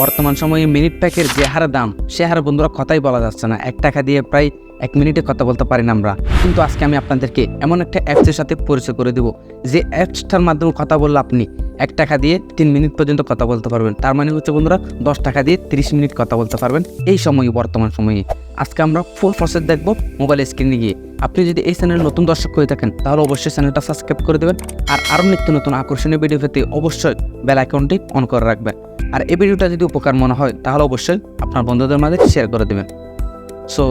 বর্তমান সময়ে মিনিট প্যাকের যে হারে দাম, সে হারে বন্ধুরা কথাই বলা যাচ্ছে না। এক টাকা দিয়ে প্রায় এক মিনিটে কথা বলতে পারি না আমরা। কিন্তু আজকে আমি আপনাদেরকে এমন একটা অ্যাপসের সাথে পরিচয় করে দেবো, যে অ্যাপসটার মাধ্যমে কথা বললে আপনি এক টাকা দিয়ে তিন মিনিট পর্যন্ত কথা বলতে পারবেন। তার মানে হচ্ছে বন্ধুরা, দশ টাকা দিয়ে তিরিশ মিনিট কথা বলতে পারবেন। এই সময়ে, বর্তমান সময়ে। আজকে আমরা ফুল প্রসেস দেখব মোবাইল স্ক্রিনে গিয়ে। আপনি যদি এই চ্যানেলের নতুন দর্শক হয়ে থাকেন, তাহলে অবশ্যই চ্যানেলটা সাবস্ক্রাইব করে দেবেন। আর আরও নিত্য নতুন আকর্ষণীয় ভিডিও পেতে অবশ্যই বেল আইকনটি অন করে রাখবেন। আর এই ভিডিওটা যদি উপকার মনে হয়, তাহলে অবশ্যই আপনার বন্ধুদের মাঝে শেয়ার করে দেবেন। সো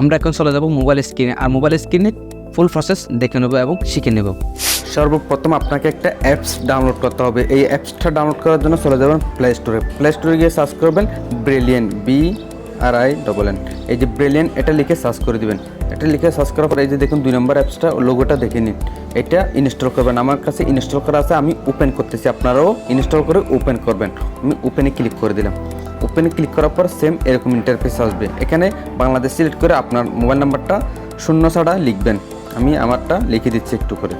আমরা এখন চলে যাব মোবাইল স্ক্রিনে আর মোবাইল স্ক্রিনে ফুল প্রসেস দেখে নেব এবং শিখে নেব। সর্বপ্রথম আপনাকে একটা অ্যাপস ডাউনলোড করতে হবে। এই অ্যাপসটা ডাউনলোড করার জন্য চলে যাবেন প্লে স্টোরে প্লে স্টোরে গিয়ে সার্চ করবেন brilliant B R I double N এই যে ব্রিলিয়েন্ট এটা লিখে সার্চ করে দিবেন। এটা লিখে সার্চ করার পর এই যে দেখুন দুই নম্বর অ্যাপসটা লোগোটা দেখে নিন। এটা ইনস্টল করবেন। আমার কাছে ইনস্টল করা আছে, আমি ওপেন করতেছি। আপনারাও ইনস্টল করে ওপেন করবেন। আমি ওপেনে ক্লিক করে দিলাম। ওপেনে ক্লিক করার পর সেম এরকম ইন্টারফেস আসবে। এখানে বাংলাদেশ সিলেক্ট করে আপনার মোবাইল নাম্বারটা শূন্য ছাড়া লিখবেন। আমি আমারটা লিখে দিচ্ছি একটু করে।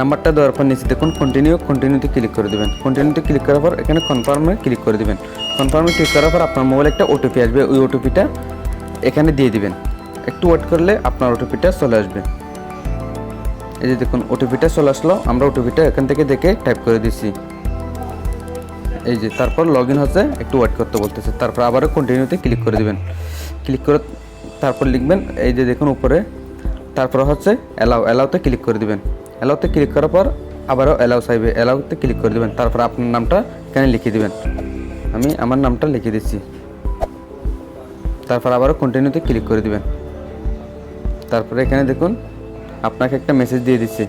নাম্বারটা দেওয়ার পর নিচে দেখুন কন্টিনিউ কন্টিনিউতে ক্লিক করে দেবেন। কন্টিনিউতে ক্লিক করার পর এখানে কনফার্মে ক্লিক করে দেবেন। কনফার্মে ক্লিক করার পর আপনার মোবাইলে একটা ওটিপি আসবে। ওই ওটিপিটা এখানে দিয়ে দিবেন। একটু ওয়েট করলে আপনার ওটিপিটা চলে আসবে। এই যে দেখুন ওটিপিটা চলে আসলো। আমরা ওটিপিটা এখান থেকে দেখে টাইপ করে দিচ্ছি এই যে, তারপর লগ ইন হচ্ছে। একটু ওয়েট করতে বলতেছে। তারপর আবারও কন্টিনিউতে ক্লিক করে দিবেন। ক্লিক করে তারপর লিখবেন, এই যে দেখুন উপরে। তারপর হচ্ছে অ্যালাউ অ্যালাউতে ক্লিক করে দিবেন। অ্যালাউতে ক্লিক করার পর আবারও অ্যালাউ চাইবে। অ্যালাউতে ক্লিক করে দিবেন। তারপর আপনার নামটা এখানে লিখে দিবেন। আমি আমার নামটা লিখে দিচ্ছি। তারপর আবারও কন্টিনিউতে ক্লিক করে দিবেন। তারপরে এখানে দেখুন, আপনাকে একটা মেসেজ দিয়ে দিচ্ছে।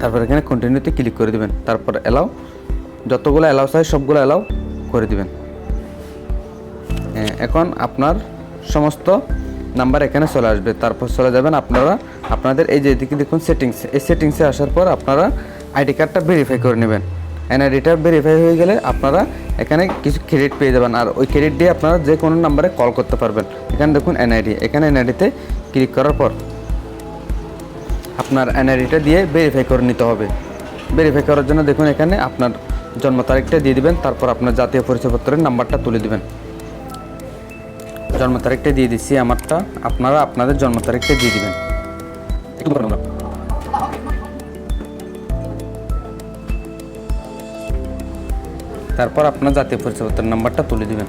তারপর এখানে কন্টিনিউতে ক্লিক করে দিবেন। তারপর অ্যালাউ যতগুলো অ্যালাউ চাই সবগুলো অ্যালাউ করে দিবেন। এখন আপনার সমস্ত নাম্বার এখানে চলে আসবে। তারপর চলে যাবেন আপনারা, আপনাদের এই যে এদিকে দেখুন সেটিংস এই সেটিংসে আসার পর আপনারা আইডি কার্ডটা ভেরিফাই করে নেবেন। এনআইডিটা ভেরিফাই হয়ে গেলে আপনারা এখানে কিছু ক্রেডিট পেয়ে যাবেন। আর ওই ক্রেডিট দিয়ে আপনারা যে কোনো নাম্বারে কল করতে পারবেন। এখানে দেখুন এনআইডি এখানে এনআইডিতে ক্লিক করার পর আপনার এনআইডিটা দিয়ে ভেরিফাই করে নিতে হবে। ভেরিফাই করার জন্য দেখুন এখানে আপনার জন্ম তারিখটা দিয়ে দিবেন। তারপর আপনার জাতীয় পরিচয়পত্রের নাম্বারটা তুলে দিবেন। জন্ম তারিখটা দিয়ে দিচ্ছি। আমারটা আপনারা আপনাদের জন্ম তারিখটা দিয়ে দিবেন। তারপর আপনার জাতীয় পরিচয়পত্রের নাম্বারটা তুলে দিবেন।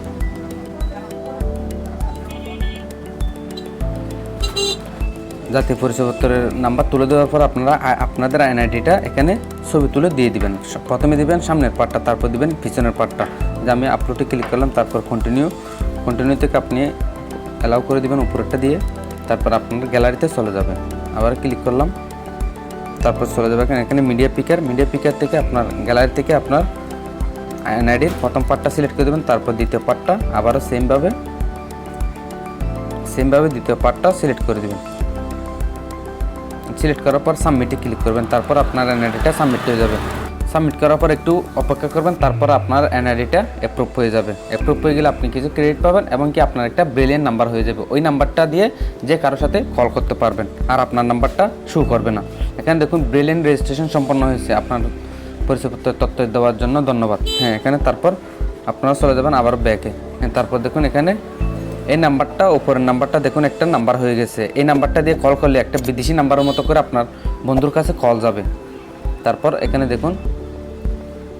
জাতীয় পরিচয়পত্রের নাম্বার তুলে দেওয়ার পর আপনারা আপনাদের আইনআইডিটা এখানে ছবি তুলে দিয়ে দিবেন। প্রথমে দিবেন সামনের পার্টটা তারপর দিবেন পিছনের পার্টটা যে আমি আপলোডে ক্লিক করলাম, তারপর কন্টিনিউ কন্টিনিউ থেকে আপনি অ্যালাউ করে দিবেন উপরেরটা দিয়ে। তারপর আপনার গ্যালারিতে চলে যাবেন আবার ক্লিক করলাম। তারপর চলে যাবে এখানে মিডিয়া পিকার মিডিয়া পিকার থেকে আপনার গ্যালারি থেকে আপনার এনআইডির প্রথম পার্টটা সিলেক্ট করে দেবেন, তারপর দ্বিতীয় পার্টটা আবারও সেমভাবে সেমভাবে দ্বিতীয় পার্টটা সিলেক্ট করে দেবেন। সিলেক্ট করার পর সাবমিটে ক্লিক করবেন, তারপর আপনার এনআইডিটা সাবমিট হয়ে যাবে। সাবমিট করার পর একটু অপেক্ষা করবেন, তারপর আপনার এনআইডিটা অ্যাপ্রুভ হয়ে যাবে। অ্যাপ্রুভ হয়ে গেলে আপনি কিছু ক্রেডিট পাবেন এবং কি আপনার একটা ব্রিলিয়ান নাম্বার হয়ে যাবে। ওই নাম্বারটা দিয়ে যে কারোর সাথে কল করতে পারবেন, আর আপনার নাম্বারটা শো করবে না। এখানে দেখুন ব্রিলিয়ান রেজিস্ট্রেশন সম্পন্ন হয়েছে। আপনার পরিচয়পত্রের তথ্য দেওয়ার জন্য ধন্যবাদ। হ্যাঁ এখানে তারপর আপনারা চলে যাবেন আবার ব্যাকে হ্যাঁ তারপর দেখুন এখানে এই নাম্বারটা, উপরের নাম্বারটা দেখুন একটা নাম্বার হয়ে গেছে। এই নাম্বারটা দিয়ে কল করলে একটা বিদেশি নাম্বারের মতো করে আপনার বন্ধুর কাছে কল যাবে। তারপর এখানে দেখুন,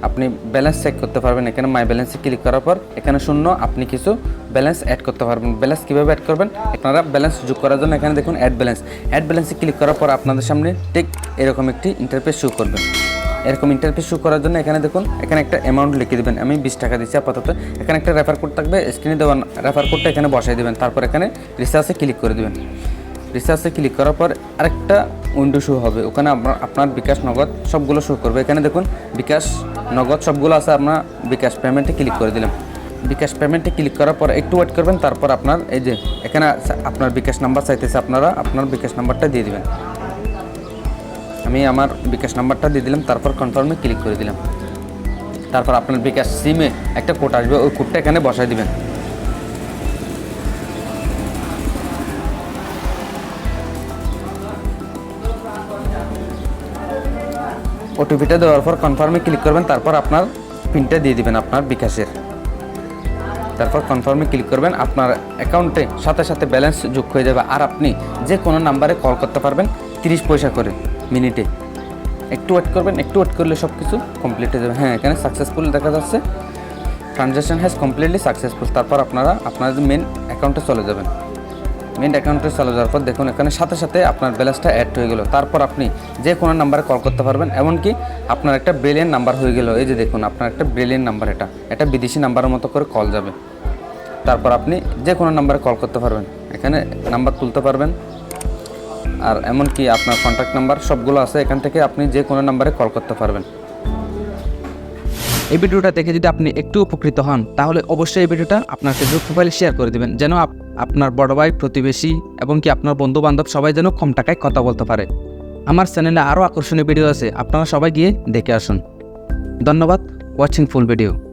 আপনি ব্যালেন্স চেক করতে পারবেন। এখানে মাই ব্যালেন্সে ক্লিক করার পর এখানে শূন্য, আপনি কিছু ব্যালেন্স অ্যাড করতে পারবেন। ব্যালেন্স কীভাবে অ্যাড করবেন? আপনারা ব্যালেন্স যোগ করার জন্য এখানে দেখুন অ্যাড ব্যালেন্স অ্যাড ব্যালেন্সে ক্লিক করার পর আপনাদের সামনে ঠিক এরকম একটি ইন্টারফেস শো করবে। এরকম ইন্টারফেস শো করার জন্য এখানে দেখুন, এখানে একটা অ্যামাউন্ট লিখে দেবেন। আমি বিশ টাকা দিচ্ছি আপাতত। এখানে একটা রেফার কোড থাকবে স্ক্রিনে দেওয়া রেফার কোডটা এখানে বসাই দেবেন। তারপর এখানে রিসার্চে ক্লিক করে দেবেন। রিসার্চে ক্লিক করার পর আরেকটা উইন্ডো শো হবে। ওখানে আপনার আপনার বিকাশ নগদ সবগুলো শো করবে। এখানে দেখুন, বিকাশ নগদ সবগুলো আছে আপনার বিকাশ পেমেন্টে ক্লিক করে দিলাম। বিকাশ পেমেন্টে ক্লিক করার পর একটু ওয়েট করবেন, তারপর আপনার এই যে, এখানে আপনার বিকাশ নাম্বার চাইতেছে আপনারা, আপনার বিকাশ নাম্বারটা দিয়ে দিবেন। আমি আমার বিকাশ নাম্বারটা দিয়ে দিলাম, তারপর কনফার্মে ক্লিক করে দিলাম। তারপর আপনার বিকাশ সিমে একটা কোড আসবে, ওই কোডটা এখানে বসাই দিবেন। ওটিপিটা দেওয়ার পর কনফার্মে ক্লিক করবেন, তারপর আপনার পিনটা দিয়ে দিবেন আপনার বিকাশের। তারপর কনফার্মে ক্লিক করবেন, আপনার অ্যাকাউন্টে সাথে সাথে ব্যালেন্স যোগ হয়ে যাবে। আর আপনি যে কোনো নাম্বারে কল করতে পারবেন, তিরিশ পয়সা করে। মিনিটে। একটু ওয়েট করবেন, একটু ওয়েট করলে সব কিছু কমপ্লিট হয়ে যাবে। হ্যাঁ এখানে সাকসেসফুল দেখা যাচ্ছে। ট্রানজ্যাকশন হ্যাজ কমপ্লিটলি সাকসেসফুল তারপর আপনারা আপনাদের মেন অ্যাকাউন্টে চলে যাবেন। মেন অ্যাকাউন্টে চলে যাওয়ার পর দেখুন, এখানে সাথে সাথে আপনার ব্যালেন্সটা অ্যাড হয়ে গেল। তারপর আপনি যে কোনো নাম্বারে কল করতে পারবেন। এমনকি আপনার একটা ব্রিলিয়ান নাম্বার হয়ে গেল। এই যে দেখুন, আপনার একটা ব্রিলিয়ান নাম্বার এটা। এটা বিদেশি নাম্বারের মতো করে কল যাবে। তারপর আপনি যে কোনো নাম্বারে কল করতে পারবেন। এখানে নাম্বার তুলতে পারবেন। আর এমনকি আপনার কন্ট্যাক্ট নাম্বার সবগুলো আছে, এখান থেকে আপনি যে কোনো নাম্বারে কল করতে পারবেন। এই ভিডিওটা দেখে যদি আপনি একটু উপকৃত হন, তাহলে অবশ্যই এই ভিডিওটা আপনার ফেসবুক প্রোফাইলে শেয়ার করে দেবেন, যেন আপ- আপনার বড় ভাই, প্রতিবেশী এবং কি আপনার বন্ধু বান্ধব সবাই যেন কম টাকায় কথা বলতে পারে। আমার চ্যানেলে আরও আকর্ষণীয় ভিডিও আছে, আপনারা সবাই গিয়ে দেখে আসুন। ধন্যবাদ ওয়াচিং ফুল ভিডিও